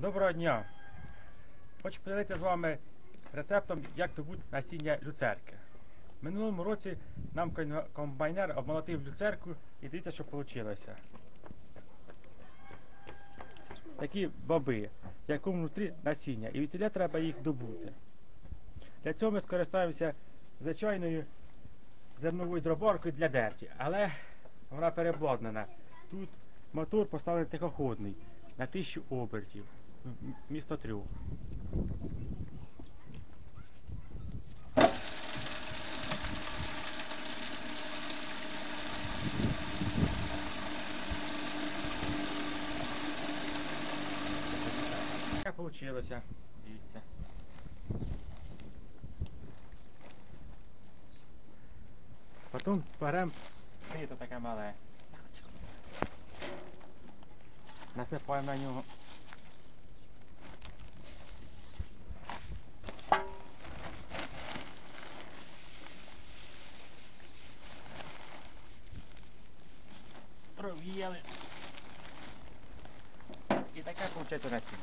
Доброго дня! Хочу поділитися з вами рецептом, як добути насіння люцерки. В минулому році нам комбайнер обмолотив люцерку і дивіться, що вийшло. Такі боби, в якому внутрі насіння, і від тіля треба їх добути. Для цього ми скористаємося звичайною зерновою дроборкою для дерті, але вона переобладнана. Тут мотор поставлений тихоходний на 1000 обертів м- місто трьох. Як вийшло? Дивіться. Потім беремо сито таке мале. Насипаємо на нього. Провіяли. І таке виходить насіння.